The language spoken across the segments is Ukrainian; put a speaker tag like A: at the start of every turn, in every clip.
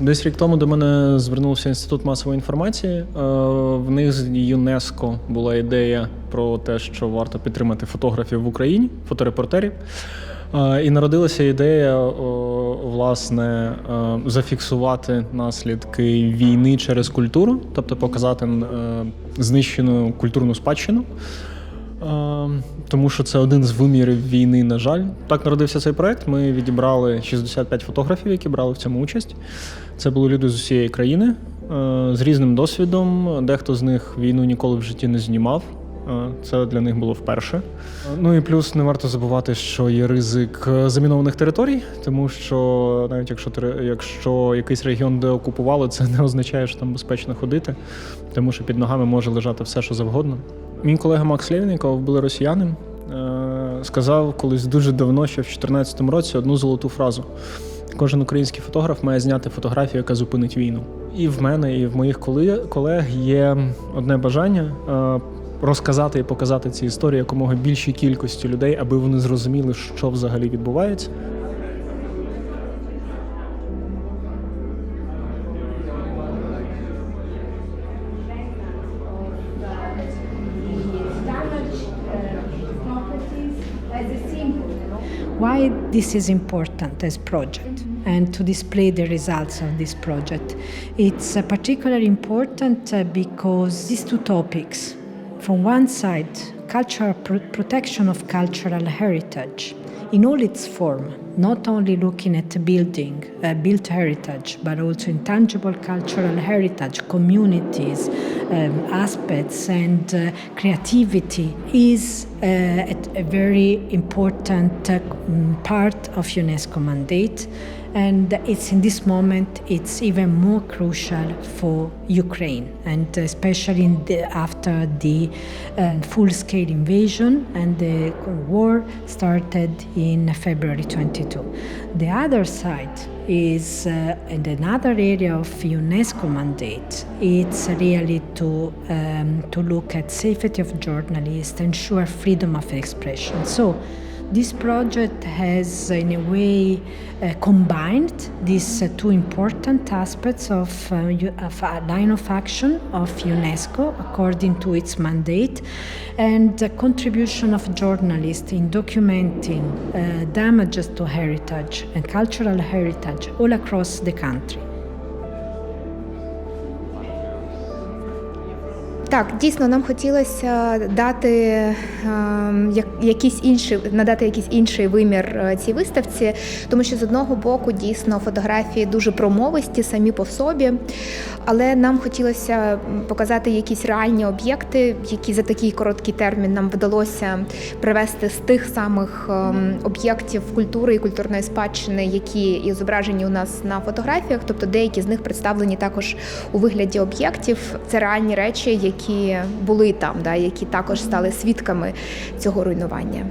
A: Десь рік тому до мене звернувся інститут масової інформації. Е, В них з ЮНЕСКО була ідея про те, що варто підтримати фотографів в Україні, фоторепортерів. Е, І народилася ідея власне е, зафіксувати наслідки війни через культуру, тобто показати знищену культурну спадщину. Е, Тому що це один з вимірів війни, на жаль. Так народився цей проект. Ми відібрали 65 фотографів, які брали в цьому участь. Це були люди з усієї країни е, з різним досвідом. Дехто з них війну ніколи в житті не знімав. Е, Це для них було вперше. Е, Ну і плюс не варто забувати, що є ризик замінованих територій, тому що навіть якщо якщо якийсь регіон де окупували, це не означає, що там безпечно ходити, тому що під ногами може лежати все, що завгодно. Мій колега Макс Лєвніков, були росіянин, е, сказав колись дуже давно, що в 2014 році одну золоту фразу. Кожен український фотограф має зняти фотографію, яка зупинить війну. І в мене, і в моїх колег є одне бажання е, розказати і показати ці історії якомога більшій кількості людей, аби вони зрозуміли, що взагалі відбувається.
B: Why this is important as project and to display the results of this project. It's uh, particularly important uh, because these two topics, from one side, cultural pro- protection of cultural heritage in all its form, not only looking at building, uh, built heritage, but also intangible cultural heritage, communities, um, aspects, and uh, creativity is uh, a very important uh, part of UNESCO mandate. And it's in this moment it's even more crucial for Ukraine, and especially the, after the uh, full-scale invasion and the war started in February 22. The other side is uh, in another area of UNESCO mandate. It's really to um, to look at safety of journalists, ensure freedom of expression. So. This project has, in a way, uh, combined these uh, two important aspects of, uh, of a line of action of UNESCO according to its mandate and the contribution of journalists in documenting uh, damages to heritage and cultural heritage all across the country.
C: Так, дійсно, нам хотілося дати ем, як, якийсь інший, надати якийсь інший вимір е, цій виставці, тому що з одного боку дійсно фотографії дуже промовисті самі по собі, але нам хотілося показати якісь реальні об'єкти, які за такий короткий термін нам вдалося привести з тих самих ем, об'єктів культури і культурної спадщини, які і зображені у нас на фотографіях. Тобто деякі з них представлені також у вигляді об'єктів. Це реальні речі, які були там, да, які також стали свідками цього руйнування.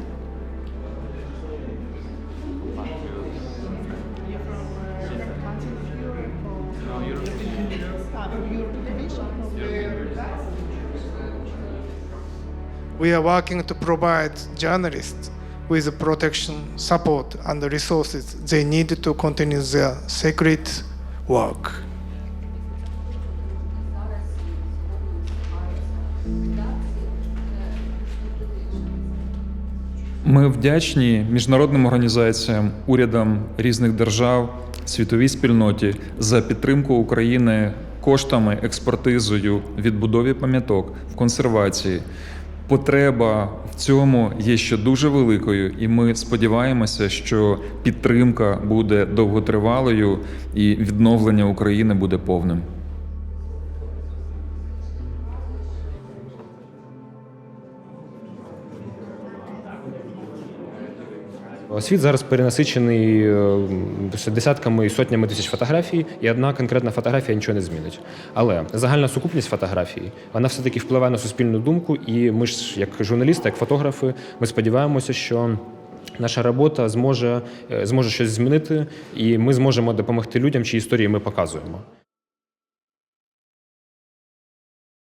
D: We are working to provide journalists with protection, support, and resources they need to continue their sacred work.
E: Ми вдячні міжнародним організаціям, урядам різних держав, світовій спільноті за підтримку України коштами, експертизою, відбудові пам'яток в консервації. Потреба в цьому є ще дуже великою, і ми сподіваємося, що підтримка буде довготривалою і відновлення України буде повним.
F: Світ зараз перенасичений е, десятками і сотнями тисяч фотографій, і одна конкретна фотографія нічого не змінить. Але загальна сукупність фотографій вона все-таки впливає на суспільну думку, і ми ж, як журналісти, як фотографи, ми сподіваємося, що. Наша робота зможе, е, зможе щось змінити, і ми зможемо допомогти людям, чиї історії ми показуємо.